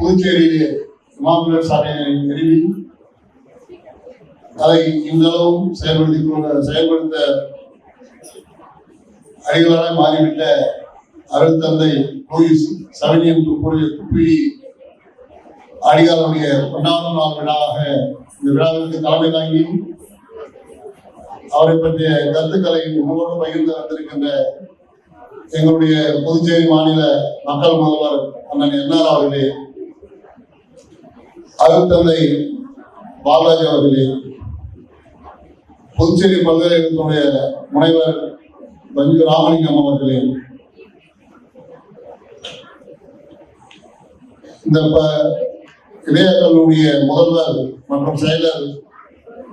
புதுச்சேரியிலே இமாமுல்லர் சாலையை நிறுவி அதை இன்றளவும் செயல்படுத்தி கொண்ட- செயல்படுத்த அடிகளாக மாறிவிட்ட அருள் தந்தை லூயிஸ் சவினியன் துப்புரிய துப்பிடி அடிகாரனுடைய பொன்னான நாள் விழாவாக இந்த விழாவிற்கு தலைமை தாங்கி அவரை பற்றிய கருத்துக்களை உங்களோடு பகிர்ந்து வந்திருக்கின்ற எங்களுடைய புதுச்சேரி மாநில மக்கள் முதல்வர் அண்ணன் என்ஆர் அவர்களே அருத்தந்தை பாலாஜி அவர்களே புதுச்சேரி பல்கலைக்கழகத்துடைய முனைவர் வஞ்சு ராமலிங்கம் அவர்களே இந்த ப- இளைய கல்லூரிய முதல்வர் மற்றும் செயலர்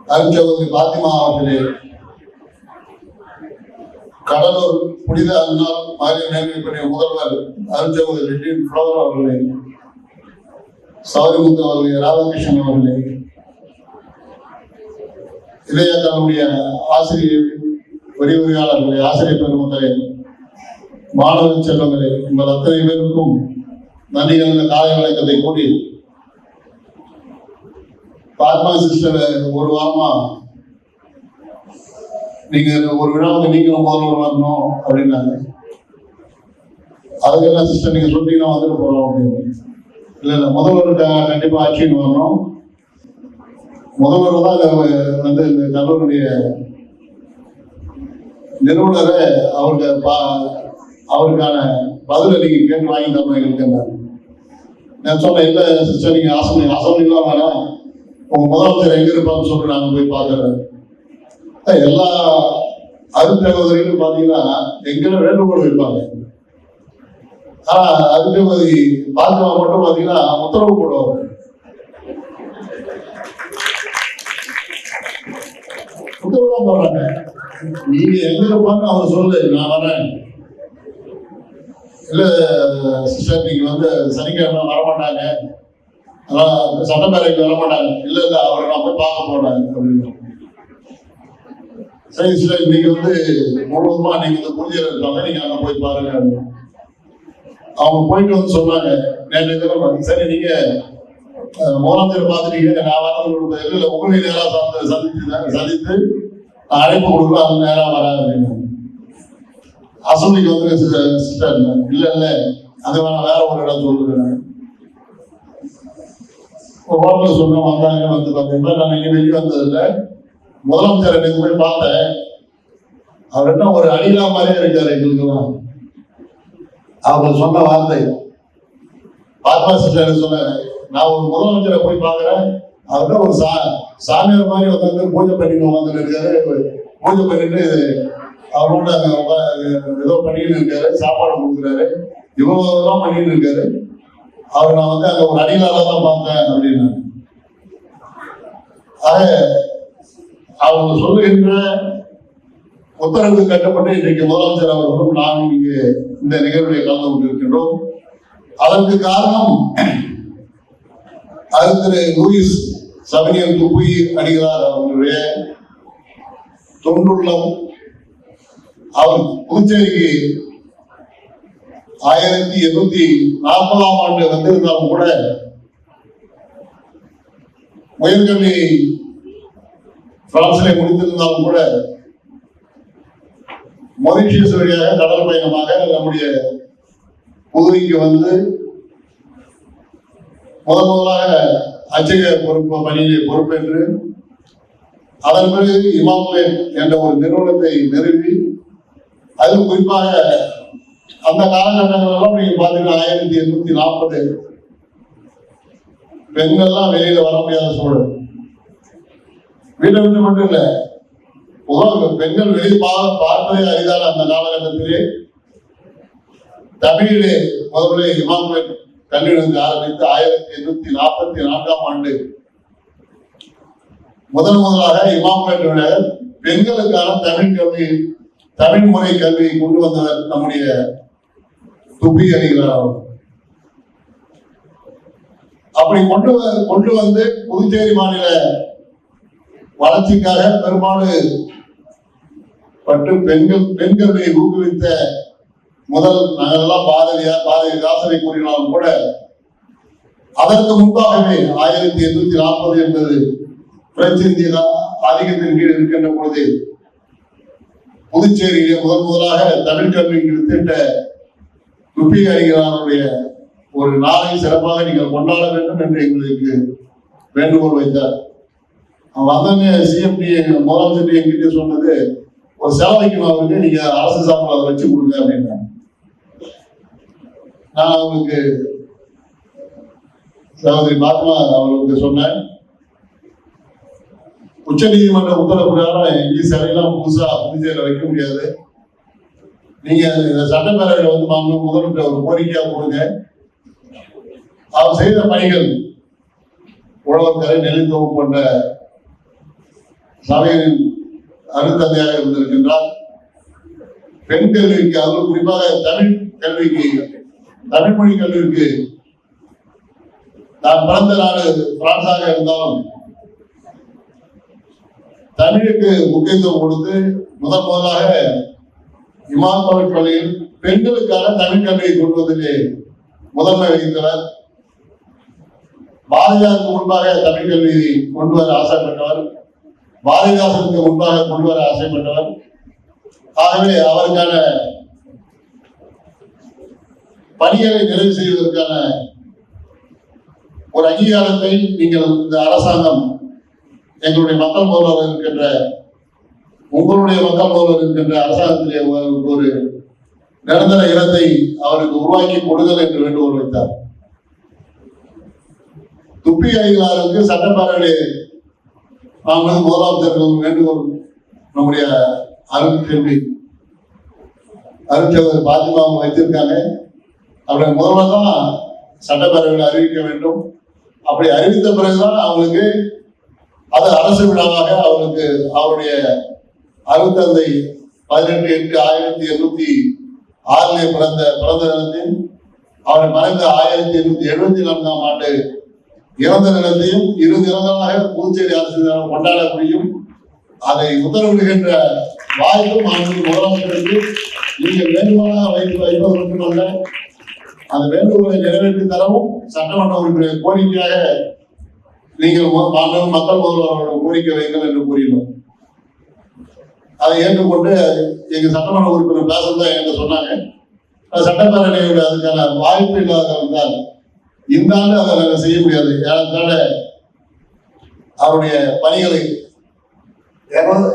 அருஞ்சகோதரி பாத்திமா அவர்களே கடலூர் புனித அண்ணால் மாரிய மேல்மைப்படைய முதல்வர் அருஞ்சகோதரி டீன் ஃப்ளவர் அவர்களே சௌரிமுத்து அவர்களே ராதாகிருஷ்ணன் அவர்களே இளைய கல்லூரிய ஆசிரியர் விரிவுரையாளர்களே ஆசிரியர் பெருமக்களே மாணவ செல்வங்களே உங்கள் அத்தனை பேருக்கும் நன்றி கலந்த காலை வணக்கத்தை கூடி பாத்மா சிஸ்டர் ஒரு வாரமா நீங்க ஒரு விழாவுக்கு நீங்களும் முதல்வர் வரணும் அப்படின்னாங்க. அதுக்கெல்லாம் சிஸ்டர் நீங்க சொன்னீங்கன்னா வந்துட்டு போறோம் அப்படின்னு. இல்ல இல்ல முதல்வர் கண்டிப்பாக கண்டிப்பா ஆட்சின்னு வரணும். முதல்வர் தான் வந்து இந்த கல்லூரியுடைய நிறுவனரை அவருக்கு பா- அவருக்கான பதிலை நீங்க கேட்டு வாங்கி தரணும் எங்களுக்கு நான் சொன்னேன் இல்ல சிஸ்டர் நீங்க ஆசை ஆசனைலாம் வேணாம். உங்க முதலமைச்சர் எங்க இருப்பான்னு சொல்லிட்டு நாங்க போய் பார்க்குறேன் எல்லா எல்லா அருந்தகோதரிகளும் பாத்தீங்கன்னா எங்கிட்ட வேண்டுகோள் வைப்பாங்க. ஆனா அருந்தகோதி பாஜக மட்டும் பாத்தீங்கன்னா உத்தரவு போடுவாங்க உத்தரவு தான் போடுறாங்க. நீங்க எங்க இருப்பான்னு அவர் சொல்லு நான் வரேன். இல்ல சிஸ்டர் நீங்க வந்து சனிக்கிழமை வரமாட்டாங்க அதான் சட்டப்பேரவைக்கு வரமாட்டாங்க இல்ல இல்ல அவரை நான் போய் பார்க்க போறேன் அப்படின்னு. சரி சிஸ்டர் நீங்க வந்து முழுவதுமா நீங்க வந்து பூஜையில இருக்காங்க நீங்க அங்க போய் பாருங்க அப்படின்னு. அவங்க போயிட்டு வந்து சொன்னாங்க நேற்று தினம் சரி நீங்க அஹ், பார்த்துட்டீங்க நான் வரது இல்ல இல்ல உங்களை நேரா சந்தி- சந்தித்து சந்தித்து அழைப்பு கொடுக்குறேன். அது நேரா வராது அப்படின்னு. அசம்பிளிக்கு வந்து சிஸ்டர் இல்ல. இல்ல அது வேணா வேற ஒரு இடம் சொல்லுறேன் ஹோட்டலில் சொன்ன வந்தாங்க வந்து பார்த்தீங்கன்னா நான் இங்கே வெளியே வந்ததில்ல முதலமைச்சர் எனக்கு போய் பார்த்தேன். அவர் என்ன ஒரு அடிலா மாதிரியே இருக்காரு எங்களுக்கெல்லாம். அவர் சொன்ன வார்த்தை. பாத்மா சிஸ்டர் சொன்னாங்க நான் ஒரு முதலமைச்சரை போய் பாக்குறேன் அவர் ஒரு சா சாமியார் மாதிரி உட்காந்து பூஜை பண்ணிட்டு உட்காந்து இருக்காரு. பூஜை பண்ணிட்டு அவரோட ஏதோ பண்ணிட்டு இருக்காரு. சாப்பாடு கொடுக்குறாரு. இவ்வளவு இதெல்லாம் பண்ணிட்டு இருக்காரு. அவர் நான் வந்து அங்க ஒரு அடிகளால தான் பார்த்தேன் அப்படின்னு ஆக அவங்க சொல்லுகின்ற உத்தரவு கட்டப்பட்டு இன்றைக்கு முதலமைச்சர் அவர்களும் நானும் இங்கு இந்த நிகழ்வை கலந்து கொண்டிருக்கின்றோம். அதற்கு காரணம் அது திரு லூயிஸ் சவினியன் துப்புயி அடிகளார் அவர்களுடைய தொண்டுள்ளம். அவர் புதுச்சேரிக்கு ஆயிரத்தி எண்ணூத்தி நாற்பதாம் ஆண்டு வந்திருந்தாலும் கூட உயர்கல்வி பிரான்சிலே முடித்திருந்தாலும் கூட மொரிஷியஸ் வழியாக கடல் பயணமாக நம்முடைய பகுதிக்கு வந்து முதன் முதலாக அச்சக பொறுப்பு பணியை பொறுப்பேற்று அதன் பிறகு இமாமுலேட் என்ற ஒரு நிறுவனத்தை நிறுவி அது குறிப்பாக அந்த காலகட்டங்களெல்லாம் நீங்க பாத்தீங்கன்னா ஆயிரத்தி எண்ணூத்தி நாற்பது பெண்கள்லாம் வெளியில வர முடியாத சூழல். வீட்டை விட்டு மட்டும் இல்லை முகம் பெண்கள் வெளியே பார்ப்பதே அரிதான அந்த காலகட்டத்திலே தமிழிலே முதல்ல இமாமுலேட் கல்லூரி ஆரம்பித்து ஆயிரத்தி எண்ணூத்தி நாற்பத்தி நான்காம் ஆண்டு முதன் முதலாக இமாமுலேட்டோட பெண்களுக்கான தமிழ் கல்வி தமிழ் முறை கல்வியை கொண்டு வந்தவர் நம்முடைய துப்பி அடிகளார் அப்படி கொண்டு கொண்டு வந்து புதுச்சேரி மாநில வளர்ச்சிக்காக பெரும்பாலும் மற்றும் பெண்கள் பெண் ஊக்குவித்த முதல் நகரெல்லாம் பாரதியார் பாரதிதாசனை கூறினாலும் கூட அதற்கு முன்பாகவே ஆயிரத்தி எண்ணூத்தி நாற்பது என்பது பிரெஞ்சு இந்திய ஆதிக்கத்தின் கீழ் இருக்கின்ற பொழுது புதுச்சேரியிலே முதன் முதலாக தமிழ் கல்விக்கு திட்ட துப்பி அறிஞரானுடைய ஒரு நாளை சிறப்பாக நீங்கள் கொண்டாட வேண்டும் என்று எங்களுக்கு வேண்டுகோள் வைத்தார். அவன் வந்தோடனே சிஎம்டி முதலமைச்சர் என்கிட்ட சொன்னது ஒரு செலவைக்கணும் அவருக்கு நீங்க அரசு சார்பில் அதை வச்சு கொடுங்க அப்படின்னாங்க நான் அவங்களுக்கு சகோதரி பாத்மா அவர்களுக்கு சொன்னேன். உச்ச நீதிமன்ற உத்தரவு பிரகாரம் எங்கேயும் சிலையெல்லாம் புதுசா புதுச்சேரியில் வைக்க முடியாது. நீங்க இந்த சட்டப்பேரவையில் வந்து மாண்பு முதல்வர் ஒரு கோரிக்கையா கொடுங்க. அவர் செய்த பணிகள் உழவர்கரை நெல்லித்தோப்பு போன்ற சபையின் அருந்ததையாக இருந்திருக்கின்றார் பெண் கல்விக்கு அதுவும் குறிப்பாக தமிழ் கல்விக்கு தமிழ் மொழி கல்விக்கு நான் பிறந்த நாடு பிரான்ஸாக இருந்தாலும் தமிழுக்கு முக்கியத்துவம் கொடுத்து முதன் முதலாக இமாம் தமிழ் பள்ளியில் பெண்களுக்கான தமிழ் கல்வியை கொண்டு முதன்மை வகித்தவர். பாரதியாருக்கு முன்பாக தமிழ் கல்வியை கொண்டு வர ஆசைப்பட்டவர் பாரதிதாசனுக்கு முன்பாக கொண்டு வர ஆசைப்பட்டவர். ஆகவே அவருக்கான பணிகளை நிறைவு செய்வதற்கான ஒரு அங்கீகாரத்தை நீங்கள் இந்த அரசாங்கம் எங்களுடைய மக்கள் முதல்வர் இருக்கின்ற உங்களுடைய மக்கள் முதல்வர் இருக்கின்ற அரசாங்கத்திலே ஒரு- நிரந்தர இடத்தை அவருக்கு உருவாக்கி கொடுங்கள் என்று வேண்டுகோள் வைத்தார். துப்பி அடிகளாருக்கு சட்டப்பேரவை நாங்கள் தேர்தல் வேண்டுகோள் நம்முடைய அருண் கேள்வி அருட்சவர் பாத்திமா வைத்திருக்காங்க. அவருடைய முதல்வர் தான் சட்டப்பேரவையில் அறிவிக்க வேண்டும். அப்படி அறிவித்த பிறகுதான் அவங்களுக்கு அது அரசு விழாவாக அவருக்கு அவருடைய அருந்தந்தை பதினெட்டு எட்டு ஆயிரத்தி எண்ணூத்தி ஆறிலே பிறந்த பிறந்த தினத்தில் அவர் மறைந்த ஆயிரத்தி எண்ணூத்தி எழுபத்தி நான்காம் ஆண்டு இறந்த நிலத்தையும் இரு தினங்களாக புதுச்சேரி அரசு கொண்டாட முடியும் அதை உத்தரவிடுகின்ற வாய்ப்பு மாண்பு முதலமைச்சருக்கு நீங்கள் வேண்டுமானாக வைத்து வைப்பது மட்டுமல்ல அந்த வேண்டுகோளை நிறைவேற்றி தரவும் சட்டமன்ற உறுப்பினர் கோரிக்கையாக நீங்கள் மக்கள் முதல்வர் கோரிக்கை வைங்கள் என்று கூறினோம். அதை ஏற்றுக்கொண்டு எங்க சட்டமன்ற உறுப்பினர் பேசுறதா என்கிட்ட சொன்னாங்க. அது சட்டப்பேரவையில் அதுக்கான வாய்ப்பு இல்லாத இருந்தால் இந்த ஆண்டு அதை நாங்கள் செய்ய முடியாது. ஏறத்தாழ அவருடைய பணிகளை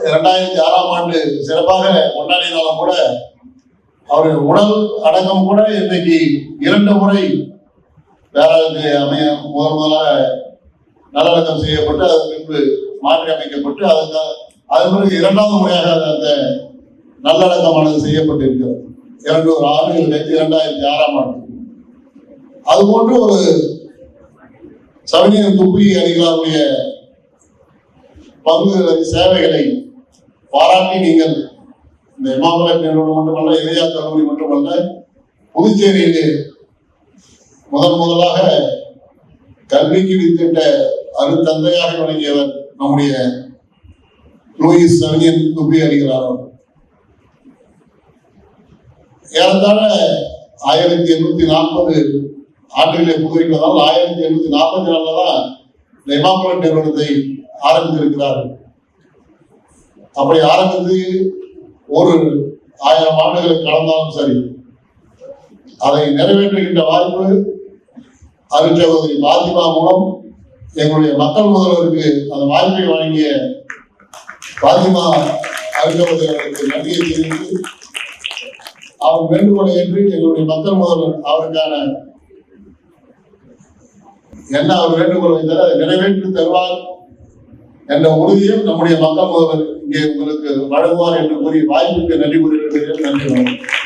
இரண்டாயிரத்தி ஆறாம் ஆண்டு சிறப்பாக கொண்டாடினாலும் கூட அவருடைய உடல் அடக்கம் கூட இன்னைக்கு இரண்டு முறை வேளாண்மை அமைய முதல் முதலாக நல்லடக்கம் செய்யப்பட்டு அதன் பின்பு மாற்றி அமைக்கப்பட்டு அதுக்கு அதன் பிறகு இரண்டாவது முறையாக அந்த நல்லடக்கமானது செய்யப்பட்டிருக்கிறது. இரண்டு ஒரு ஆண்டுகள் இரண்டாயிரத்தி ஆறாம் ஆண்டு. அது அதுபோன்று ஒரு சவினியன் துப்பி அணிகளாருடைய பங்கு சேவைகளை பாராட்டி நீங்கள் இந்த இமாமலட் நிறுவனம் மட்டுமல்ல இளையா கல்லூரி மட்டுமல்ல புதுச்சேரியிலே முதன் முதலாக கல்விக்கு வித்திட்ட அருத்தந்தையாக விளங்கியவர் நம்முடைய லூயிஸ் சவினியன் துப்பி அணிகளார் அவர். ஏறத்தாழ ஆயிரத்தி எண்ணூத்தி நாற்பது ஆண்டுகளை புதுப்பிப்பதால் ஆயிரத்தி எண்ணூத்தி நாற்பத்தி நாலுல தான் இந்த இமாமலட் நிறுவனத்தை ஆரம்பித்திருக்கிறார் அப்படி ஆரம்பித்து ஒரு ஆயிரம் ஆண்டுகளை கடந்தாலும் சரி அதை நிறைவேற்றுகின்ற வாய்ப்பு அருட்சகோதரி பாத்திமா மூலம் எங்களுடைய மக்கள் முதல்வருக்கு அந்த வாய்ப்பை வழங்கிய பாத்திமா அருட்சகோதரி அவருக்கு நன்றியை தெரிவித்து அவர் வேண்டுகோளை ஏற்று எங்களுடைய மக்கள் முதல்வர் அவருக்கான என்ன அவர் வேண்டுகோள் வைத்தார் அதை நிறைவேற்றி தருவார் என்ற உறுதியும் நம்முடைய மக்கள் முதல்வர் இங்கே உங்களுக்கு வழங்குவார் என்று கூறி வாய்ப்புக்கு நன்றி கூறுகிறேன் நன்றி வணக்கம்.